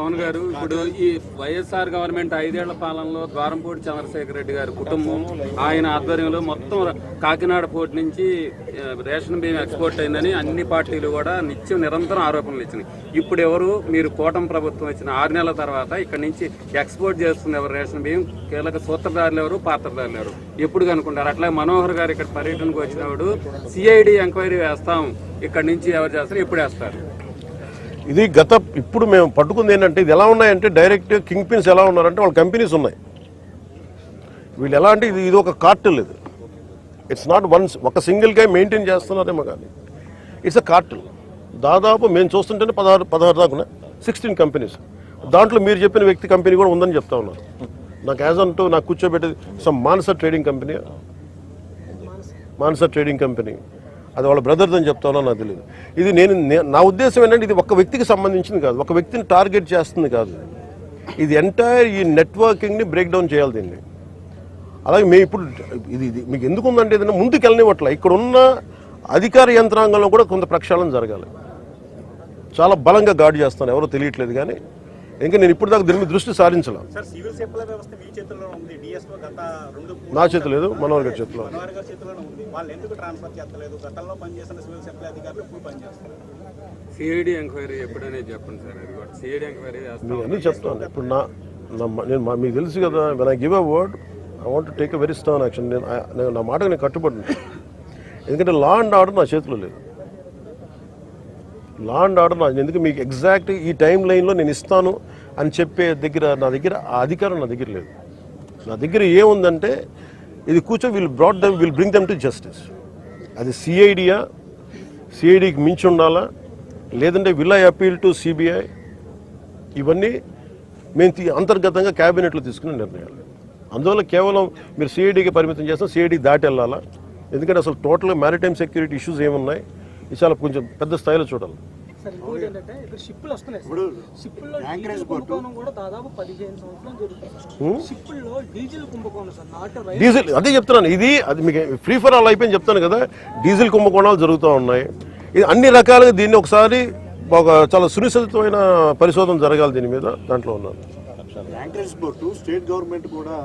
పవన్ గారు ఇప్పుడు ఈ వైఎస్ఆర్ గవర్నమెంట్ ఐదేళ్ళ పాలనలో ద్వారంపూడి చంద్రశేఖర్ రెడ్డి గారి కుటుంబం ఆయన ఆధ్వర్యంలో మొత్తం కాకినాడ పోర్ట్ నుంచి రేషన్ బియ్యం ఎక్స్పోర్ట్ అయిందని అన్ని పార్టీలు కూడా నిత్యం నిరంతరం ఆరోపణలు ఇచ్చినాయి. ఇప్పుడు ఎవరు మీరు కూటమి ప్రభుత్వం వచ్చిన ఆరు నెలల తర్వాత ఇక్కడ నుంచి ఎక్స్పోర్ట్ చేస్తుంది ఎవరు? రేషన్ బియ్యం కీలక సూత్రధారులు ఎవరు? పాత్రధారులు ఎవరు? ఎప్పుడు కనుక్కుంటారు? అట్లా మనోహర్ గారు ఇక్కడ పర్యటనకు వచ్చినప్పుడు సిఐడి ఎంక్వైరీ వేస్తాం ఇక్కడ నుంచి ఎవరు చేస్తారు? ఎప్పుడు వేస్తారు? ఇది గత ఇప్పుడు మేము పట్టుకుంది ఏంటంటే ఇది ఎలా ఉన్నాయంటే డైరెక్ట్ కింగ్ పిన్స్ ఎలా ఉన్నారంటే వాళ్ళ కంపెనీస్ ఉన్నాయి. వీళ్ళు ఎలా అంటే ఇది ఇది ఒక కార్టల్ ఇది. ఇట్స్ నాట్ వన్స్ ఒక సింగిల్గా మెయింటైన్ చేస్తున్నారేమో కానీ ఇట్స్ అ కార్టల్ దాదాపు మేము చూస్తుంటేనే పదహారు పదహారు దాకా సిక్స్టీన్ కంపెనీస్ దాంట్లో మీరు చెప్పిన వ్యక్తి కంపెనీ కూడా ఉందని చెప్తా ఉన్నారు. నాకు యాజ్ అంటూ నాకు కూర్చోబెట్టేది some Manasa trading company Manasa trading company అది వాళ్ళ బ్రదర్ అని చెప్తానో నాకు తెలియదు ఇది నేను నా ఉద్దేశం ఏంటంటే ఇది ఒక వ్యక్తికి సంబంధించింది కాదు. ఒక వ్యక్తిని టార్గెట్ చేస్తుంది కాదు. ఇది ఎంటైర్ ఈ నెట్వర్కింగ్ని బ్రేక్ డౌన్ చేయాలి దీన్ని. అలాగే మేము ఇప్పుడు ఇది ఇది మీకు ఎందుకు ఉందంటే ఏదైనా ముందుకు వెళ్ళనివ్వట్ల. ఇక్కడ ఉన్న అధికార యంత్రాంగంలో కూడా కొంత ప్రక్షాళన జరగాలి. చాలా బలంగా గాడి చేస్తాను. ఎవరో తెలియట్లేదు కానీ ఇంకా నేను ఇప్పుడు దాకా దీని మీద దృష్టి సారించలే. సార్ సివిల్ సప్లై వ్యవస్థ మీ చేతుల్లో ఉంది. డిఎస్ఓ గత రెండు నా చేతి లేదు మనోహర్ గారి చేతిలో. సిఐడి ఎంక్వైరీ చెప్పండి సార్. అది కూడా సిఐడి ఎంక్వైరీ మీకు చేస్తాం అన్నీ చెప్తాను. ఇప్పుడు నా నేను మా- మీకు తెలుసు కదా when I give a word I want take a very stern action నేను నా మాటకు నేను కట్టుబడి ఉంటాను. ఎందుకంటే లా అండ్ ఆర్డర్ నా చేతిలో లేదు. లా అండ్ ఆర్డర్ నా ఎందుకు మీకు ఎగ్జాక్ట్ ఈ టైం లైన్లో నేను ఇస్తాను అని చెప్పే దగ్గర నా దగ్గర ఆ అధికారం నా దగ్గర లేదు. నా దగ్గర ఏముందంటే ఇది కూర్చో will brought them will bring them to justice అది సిఐడియా సిఐడికి మించి ఉండాలా? లేదంటే will I appeal to CBI ఇవన్నీ మేము అంతర్గతంగా క్యాబినెట్లో తీసుకునే నిర్ణయాలు. అందువల్ల కేవలం మీరు సిఐడికి పరిమితం చేస్తాం సిఐడి దాటి వెళ్ళాలా? ఎందుకంటే అసలు టోటల్గా మ్యారిటైమ్ సెక్యూరిటీ ఇష్యూస్ ఏమున్నాయి? చాలా కొంచెం పెద్ద స్థాయిలో చూడాలి. సార్ ఇంకోటి ఏంటంటే ఇక్కడ షిప్పులు వస్తున్నాయి సార్. షిప్పుల్లో డీజిల్ కుంభకోణం కూడా దాదాపు పదిహేను సంవత్సరాలు జరుగుతుంది షిప్పుల్లో డీజిల్ కుంభకోణం సార్ నాటు రైలు. డీజిల్ అదే చెప్తున్నాను ఇది అది మీకు ఫ్రీ ఫర్ ఆల్ అయిపోయింది చెప్తాను కదా డీజిల్ కుంభకోణాలు జరుగుతూ ఉన్నాయి. ఇది అన్ని రకాలుగా దీన్ని ఒకసారి ఒక చాలా సునిశ్చితమైన పరిశోధన జరగాలి దీని మీద దాంట్లో ఉన్నాను. యాంకరేజ్ బోర్డు స్టేట్ గవర్నమెంట్ కూడా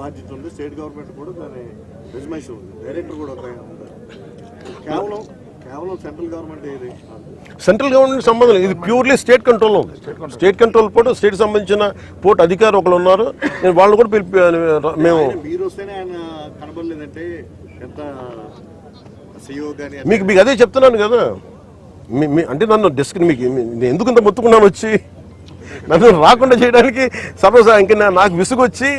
బాధ్యత ఉంది స్టేట్ గవర్నమెంట్ కూడా దాని ఉంది డైరెక్టర్ కూడా కేవలం సెంట్రల్ గవర్నమెంట్ ఏది సెంట్రల్ గవర్నమెంట్ సంబంధం ఇది ప్యూర్లీ స్టేట్ కంట్రోల్లో ఉంది. State control. పోర్టు స్టేట్ సంబంధించిన పోర్ట్ అధికారి ఒకరు ఉన్నారు. నేను వాళ్ళు కూడా పిలిపి మేము మీకు మీకు అదే చెప్తున్నాను కదా. మీ- అంటే నన్ను డిస్క్ మీకు నేను ఎందుకు ఇంత మొత్తుకున్నాను వచ్చి? నన్ను రాకుండా చేయడానికి సపోజ్ ఇంక నాకు విసుగొచ్చి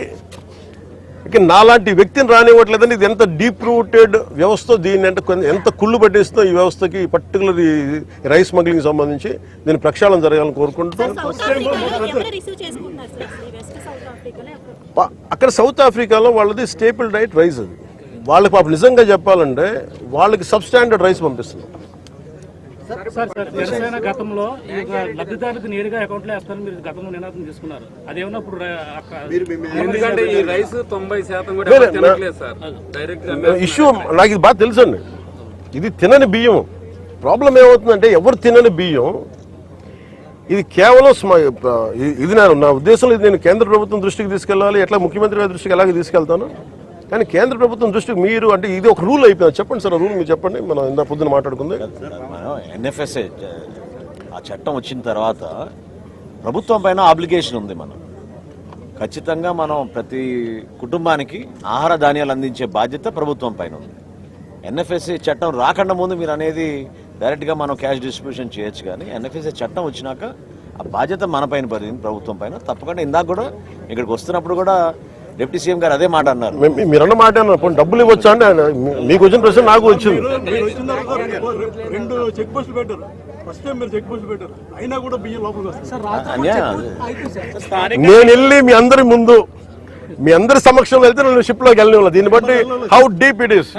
ఇక నాలాంటి వ్యక్తిని రానివ్వట్లేదండి ఇది ఎంత డీప్ రూటెడ్ వ్యవస్థ దీన్ని అంటే ఎంత కుళ్ళు పట్టేస్తుందో ఈ వ్యవస్థకి పర్టికులర్ ఈ రైస్ స్మగ్లింగ్ సంబంధించి దీని ప్రక్షాళన జరగాలని కోరుకుంటూ. అక్కడ సౌత్ ఆఫ్రికాలో వాళ్ళది స్టేపుల్ డైట్ రైస్ అది. వాళ్ళకి పాపం నిజంగా చెప్పాలంటే వాళ్ళకి సబ్ స్టాండర్డ్ రైస్ పంపిస్తున్నారు. సార్ సార్ జనసేన గతంలో లబ్ధిదారులకు నేరుగా అకౌంట్లో వేస్తారని మీరు గతంలో నినాదం తీసుకున్నారు అదేమన్నా ఇప్పుడు ఎందుకంటే ఈ రైస్ తొంభై శాతం కూడా తినట్లేదు సార్. డైరెక్ట్ ఇష్యూ నాకు ఇది బాగా తెలుసండి ఇది తినని బియ్యం. ప్రాబ్లం ఏమవుతుందంటే ఎవరు తినని బియ్యం? ఇది కేవలం ఇది నా నా ఉద్దేశంలో ఇది నేను కేంద్ర ప్రభుత్వం దృష్టికి తీసుకెళ్ళాలి ఎట్లా ముఖ్యమంత్రి గారి దృష్టికి ఎలాగ తీసుకెళ్తాను? కానీ కేంద్ర ప్రభుత్వం దృష్టికి మీరు అంటే ఇది ఒక రూల్ అయిపోయింది. చెప్పండి సార్ రూల్ మీరు చెప్పండి. మనం ఇందా పొద్దున మాట్లాడుకుంది. ఎన్ఎఫ్ఎస్ఏ ఆ చట్టం వచ్చిన తర్వాత ప్రభుత్వం పైన ఆబ్లిగేషన్ ఉంది మనం. ఖచ్చితంగా మనం ప్రతి కుటుంబానికి ఆహార ధాన్యాలు అందించే బాధ్యత ప్రభుత్వం పైన ఉంది. ఎన్ఎఫ్ఎస్ఏ చట్టం రాకుండా ముందు మీరు అనేది డైరెక్ట్గా మనం క్యాష్ డిస్ట్రిబ్యూషన్ చేయొచ్చు కానీ ఎన్ఎఫ్ఎస్ఏ చట్టం వచ్చినాక ఆ బాధ్యత మన పైన పడింది ప్రభుత్వం పైన. తప్పకుండా ఇందాక కూడా ఇక్కడికి వస్తున్నప్పుడు కూడా డిప్యూటీ సీఎం గారు అదే మాట అన్నారు. మీ- మీ- మీరన్న మాట అన్నారు. డబ్బులు ఇవ్వచ్చా మీ- మీకు వచ్చిన ప్రశ్న నాకు వచ్చింది. మీరు వచ్చిన తర్వాత రెండు చెక్ పోస్టులు పెట్టారు. ఫస్ట్ టైం మీరు చెక్ పోస్టులు పెట్టారు. అయినా కూడా బియ్యం లోపలికి వస్తుంది. సార్ రాత్రి అన్యాయం అయిపోయింది సార్. నేను వెళ్ళి మీ అందరి ముందు మీ అందరి సమక్షంలో వెళ్తే నన్ను షిప్లోకి వెళ్ళిన దీన్ని బట్టి హౌ డీప్ ఇట్ ఈస్